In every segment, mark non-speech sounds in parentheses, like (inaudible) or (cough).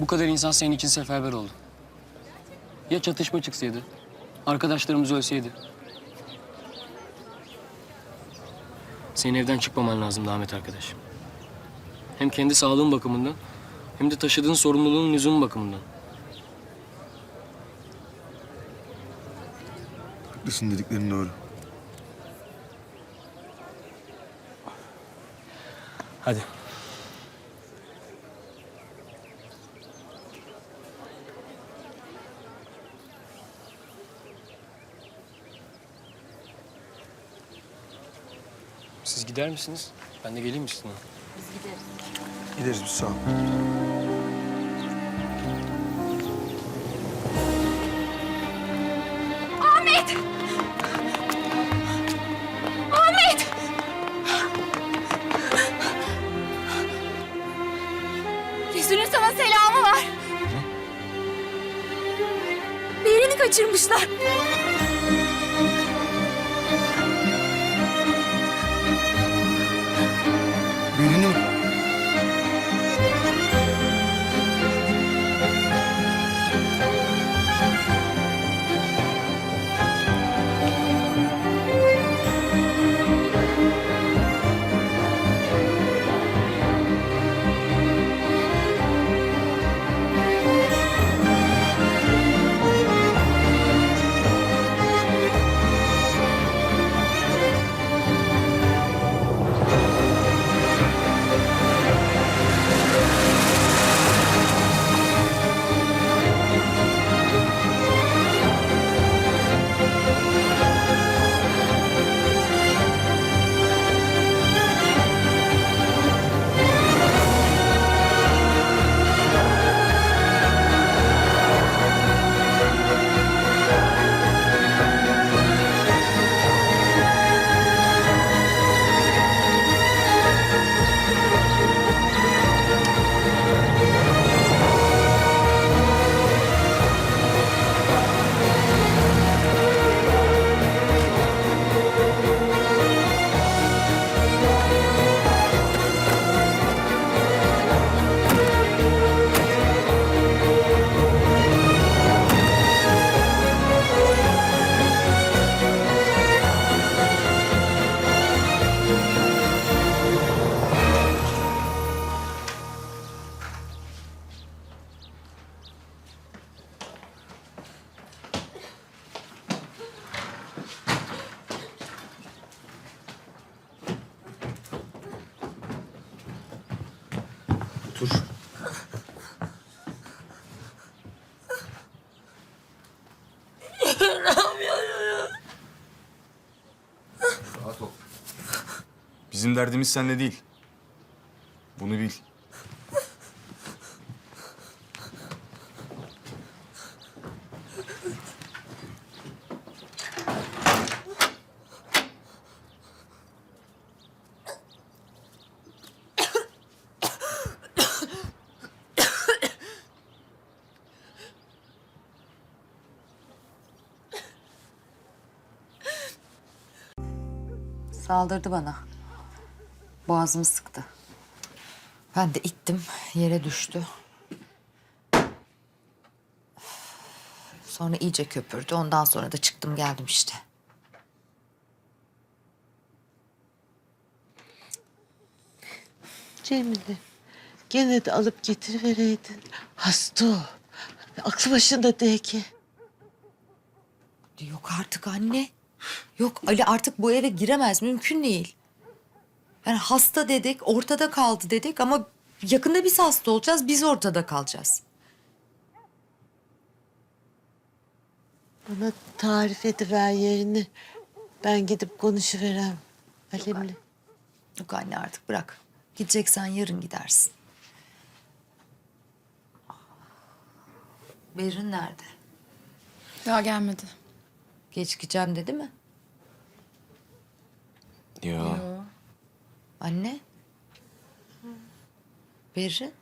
Bu kadar insan senin için seferber oldu. Ya çatışma çıksaydı? Arkadaşlarımız ölseydi? Senin evden çıkmaman lazımdı Ahmet arkadaş. Hem kendi sağlığın bakımından hem de taşıdığın sorumluluğun lüzumu bakımından. Haklısın dediklerin doğru. Hadi. Gider misiniz? Ben de geleyim mi üstüne? Gideriz biz sağ ol. Ahmet! Ahmet! Resul'ün sana selamı var. Birini kaçırmışlar. Otur. Rahat ol. Bizim derdimiz seninle değil. Saldırdı bana. Boğazımı sıktı. Ben de ittim, yere düştü. Sonra iyice köpürdü. Ondan sonra da çıktım geldim işte. Cemile, gene de alıp getirivereydin. Hasta o. Aklı başında değil ki. Yok artık anne. Yok Ali artık bu eve giremez. Mümkün değil. Yani hasta dedik, ortada kaldı dedik ama yakında biz hasta olacağız, biz ortada kalacağız. Bana tarif ediver yerini. Ben gidip konuşuverem Halim'le. Yok anne artık bırak. Gideceksen yarın gidersin. Berin nerede? Daha gelmedi. Gecikeceğim dedi mi? Ya. Anne? Berin?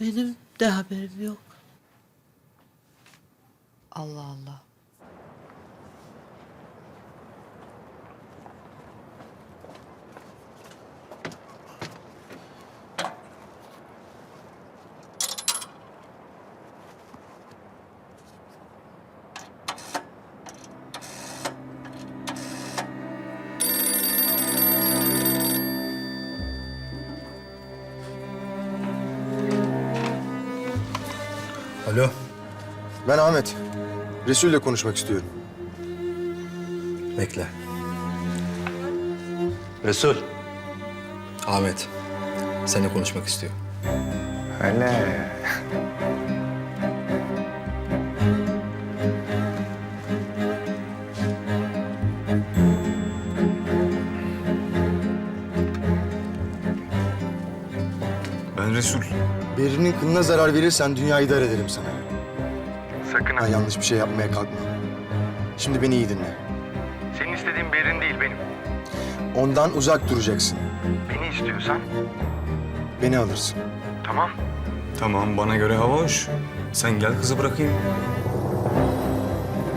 Benim de haberim yok. Allah Allah. Ben Ahmet. Resul'le konuşmak istiyorum. Bekle. Resul. Ahmet. Seninle konuşmak istiyor. Öyle. Ben Resul. Berinin kılına zarar verirsen dünyayı dar ederim sana. Sakın ha. Yanlış bir şey yapmaya kalkma. Şimdi beni iyi dinle. Senin istediğin Berin değil benim. Ondan uzak duracaksın. Beni istiyorsan Beni alırsın. tamam. Tamam bana göre hava hoş. Sen gel kızı bırakayım.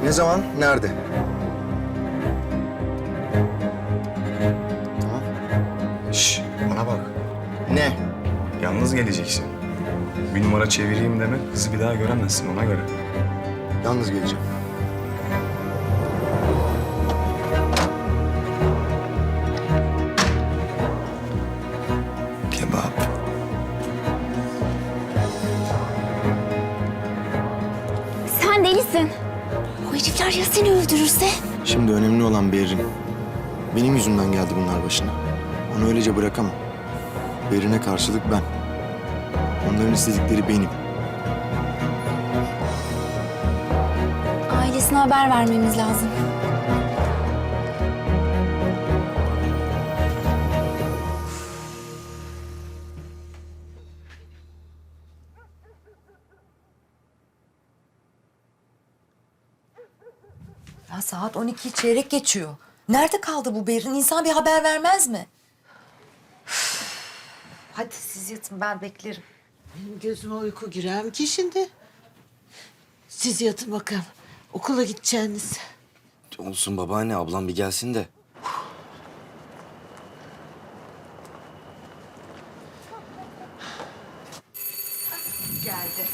Ne zaman? Nerede? Tamam. Şş, bana bak. Ne? Yalnız geleceksin. Bir numara çevireyim demek kızı bir daha göremezsin ona göre. Yalnız geleceğim. Kebap. Sen delisin. O herifler ya seni öldürürse? Şimdi önemli olan Berin. Benim yüzümden geldi bunlar başına. Onu öylece bırakamam. Berin'e karşılık ben. Onların istedikleri benim. Ailesine haber vermemiz lazım. Ya saat 12 çeyrek geçiyor. Nerede kaldı bu Berin? İnsan bir haber vermez mi? (sighs) Hadi siz yatın ben beklerim. Benim gözüme uyku girer mi ki şimdi? Siz yatın bakalım. Okula gideceğiniz. Olsun babaanne ablam bir gelsin de. Geldi.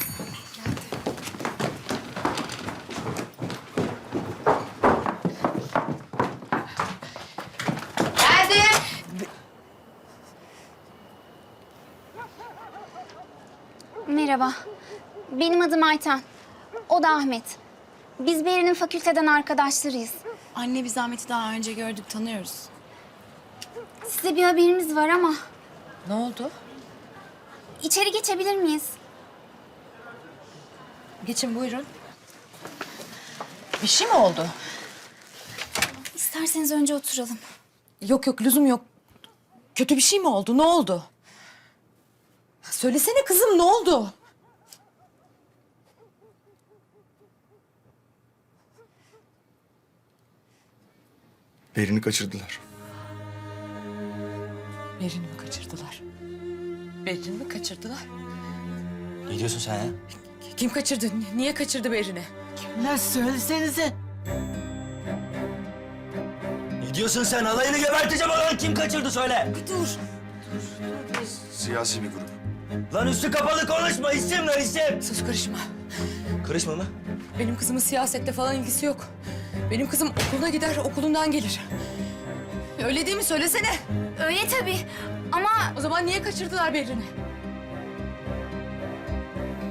Geldi. Merhaba. Benim adım Ayten. O da Ahmet. Biz Beri'nin fakülteden arkadaşlarıyız. Anne biz Ahmet'i daha önce gördük, tanıyoruz. Size bir haberimiz var ama Ne oldu? içeri geçebilir miyiz? Geçin buyurun. Bir şey mi oldu? İsterseniz önce oturalım. Yok yok lüzum yok. Kötü bir şey mi oldu? Ne oldu? Söylesene kızım ne oldu? Berin'i kaçırdılar. Berin'i mi kaçırdılar? Berin'i mi kaçırdılar? Ne diyorsun sen ya? Kim kaçırdı? Ni- Niye kaçırdı Berin'i? Ne söylesenize. Ne diyorsun sen? Alayını geberteceğim lan. Kim kaçırdı söyle. Siyasi bir grup. Lan üstü kapalı konuşma. İsim ver isim. Sus karışma. Karışma mı? Benim kızımın siyasetle falan ilgisi yok. Benim kızım okuluna gider, okulundan gelir. Öyle değil mi? Söylesene. Öyle tabii ama O zaman niye kaçırdılar Berin'i?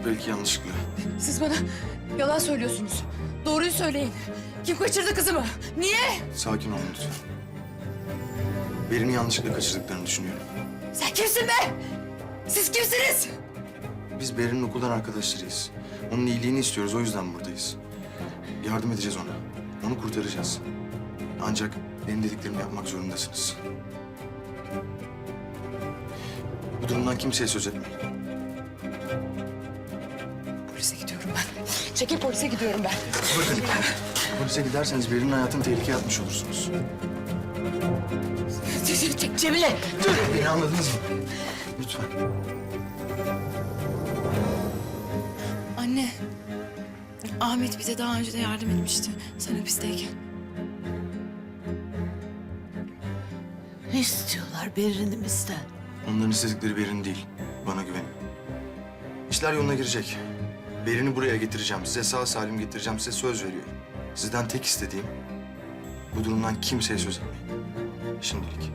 Belki yanlışlıkla. Siz bana yalan söylüyorsunuz. Doğruyu söyleyin. Kim kaçırdı kızımı? Niye? Sakin olun lütfen. Berin'i yanlışlıkla kaçırdıklarını düşünüyorum. Sen kimsin be? Siz kimsiniz? Biz Berin'in okuldan arkadaşlarıyız. Onun iyiliğini istiyoruz, o yüzden buradayız. Yardım edeceğiz ona. Onu kurtaracağız. Ancak benim dediklerimi yapmak zorundasınız. Bu durumdan kimseye söz etmeyin. Polise gidiyorum ben. Çekil polise gidiyorum ben. Bakın, polise giderseniz Berin'in hayatını tehlikeye atmış olursunuz. Cemile dur. Beni anladınız mı? Lütfen. Ahmet bize daha önce de yardım etmişti. Sen hapisteyken. Ne istiyorlar Berin'imizden? Onların istedikleri Berin değil. Bana güvenin. İşler yoluna girecek. Berin'i buraya getireceğim. Size sağ salim getireceğim. Size söz veriyorum. Sizden tek istediğim bu durumdan kimseye söz etmeyin. Şimdilik.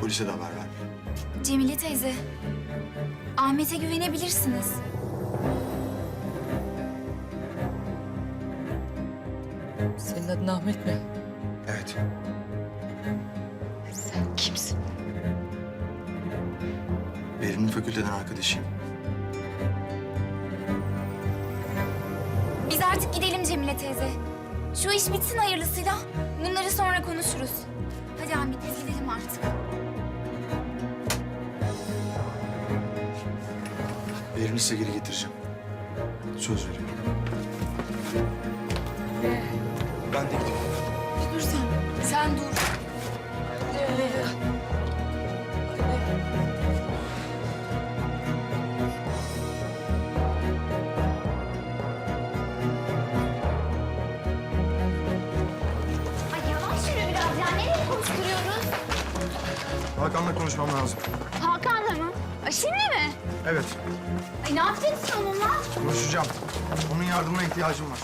Polise de haber vermeyin. Cemile teyze, Ahmet'e güvenebilirsiniz. Senin adın Ahmet mi? Evet. Sen kimsin? Berin'in fakülteden arkadaşıyım. Biz artık gidelim Cemile teyze. Şu iş bitsin hayırlısıyla. Bunları sonra konuşuruz. Hadi Ahmet biz gidelim artık. Berin'i size geri getireceğim. Söz veriyorum. Ben de gidiyorum. Dur sen. Sen dur. Ay yavaş yürü biraz ya. Nereye koşturuyoruz? Hakan'la konuşmam lazım. Hakan'la mı? Ay şimdi mi? Evet, Ay ne yapacaksın onunla? konuşacağım. Onun yardımına ihtiyacım var.